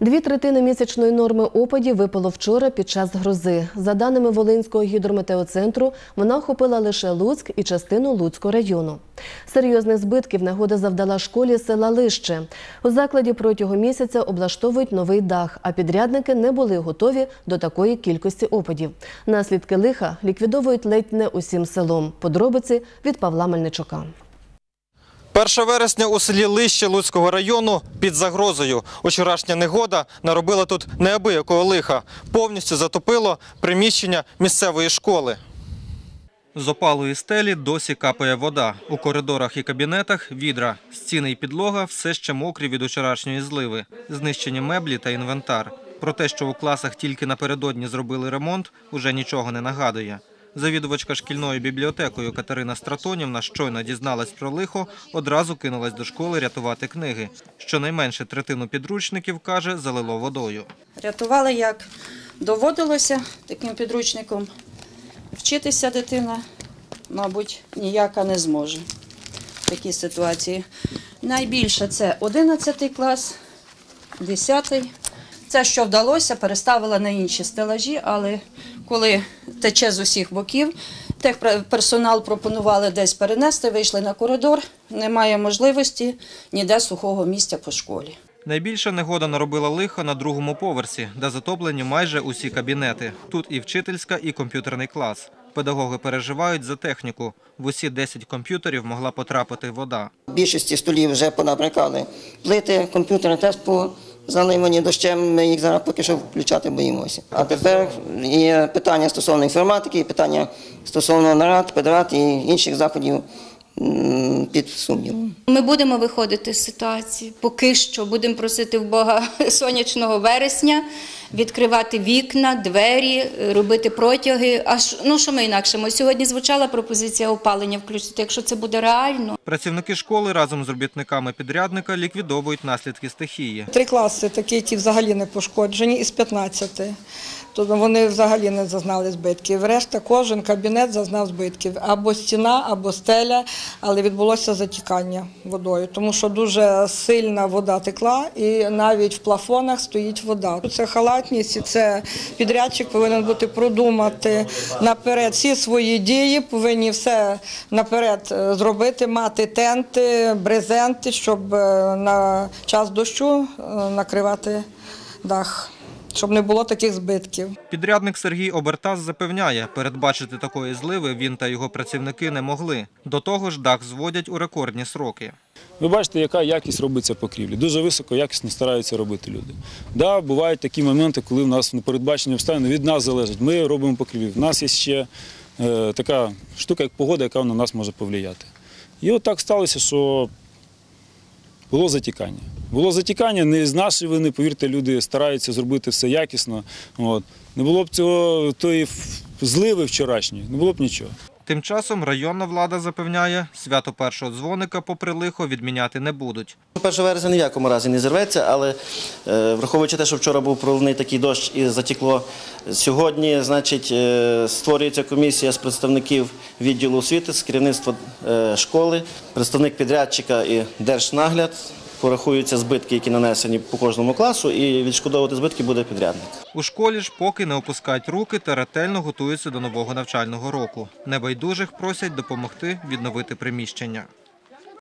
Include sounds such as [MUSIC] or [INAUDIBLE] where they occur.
Дві третини місячної норми опадів випало вчора під час грози. За даними Волинського гідрометеоцентру, вона охопила лише Луцьк і частину Луцького району. Серйозних збитків негода завдала школі села Лище. У закладі протягом місяця облаштовують новий дах, а підрядники не були готові до такої кількості опадів. Наслідки лиха ліквідовують ледь не усім селом. Подробиці від Павла Мельничука. 1 вересня у селі Лище Луцького району під загрозою. Вчорашня негода наробила тут неабиякого лиха. Повністю затопило приміщення місцевої школи. З опалої стелі досі капає вода. У коридорах і кабінетах відра. Стіни і підлога все ще мокрі від вчорашньої зливи. Знищені меблі та інвентар. Про те, що у класах тільки напередодні зробили ремонт, уже нічого не нагадує. Завідувачка шкільною бібліотекою Катерина Стратонівна щойно дізналась про лихо, одразу кинулась до школи рятувати книги. Щонайменше третину підручників, каже, залило водою. Рятували як доводилося таким підручником. Вчитися дитина, мабуть, ніяка не зможе в такій ситуації. Найбільше це 11 клас, 10. Це, що вдалося, переставила на інші стелажі, але коли тече з усіх боків, техперсонал пропонували десь перенести, вийшли на коридор, немає можливості ніде сухого місця по школі. Найбільша негода наробила лиха на другому поверсі, де затоплені майже усі кабінети. Тут і вчительська, і комп'ютерний клас. Педагоги переживають за техніку. В усі 10 комп'ютерів могла потрапити вода. більшості столів вже понабрикали плити, комп'ютери теж по заливані дощем. Ми їх зараз поки що включати боїмося. А тепер є питання стосовно інформатики, питання стосовно нарад, педрат і інших заходів під сумнівом. Ми будемо виходити з ситуації. Поки що будемо просити в Бога [LAUGHS] сонячного вересня, відкривати вікна, двері, робити протяги. А ну що ми інакшимо? Сьогодні звучала пропозиція опалення включити, якщо це буде реально. Працівники школи разом з робітниками підрядника ліквідовують наслідки стихії. Три класи такі, які взагалі не пошкоджені, із 15. Тобто вони взагалі не зазнали збитків. Решта кожен кабінет зазнав збитків. Або стіна, або стеля, але відбулося затікання водою, тому що дуже сильна вода текла, і навіть в плафонах стоїть вода. Це халатність, і це підрядчик повинен бути продумати наперед. Всі свої дії, повинні все наперед е, зробити, мати тенти, брезенти, щоб е, на час дощу е, накривати дах, щоб не було таких збитків. Підрядник Сергій Обертас запевняє, передбачити такої зливи він та його працівники не могли. До того ж, дах зводять у рекордні сроки. Ви бачите, яка якість робиться покрівлі. Дуже високо, якісно стараються робити люди. Да, бувають такі моменти, коли в нас непередбачені обставини від нас залежать. Ми робимо покрівлі. В нас є ще е, така штука, як погода, яка на нас може повлияти. І от так сталося, що було затікання. Було затікання не з нашої вини, повірте, люди стараються зробити все якісно. От. Не було б цього тої зливи вчорашньої, не було б нічого. Тим часом районна влада запевняє, свято першого дзвоника попри лихо відміняти не будуть. 1 вересня ні в якому разі не зірветься, але е, враховуючи те, що вчора був проливний такий дощ і затікло, сьогодні, значить, е, створюється комісія з представників відділу освіти, з керівництва е, школи, представник підрядчика і держнагляд. Порахуються збитки, які нанесені по кожному класу, і відшкодовувати збитки буде підрядник. У школі ж поки не опускають руки та ретельно готуються до нового навчального року. Небайдужих просять допомогти відновити приміщення.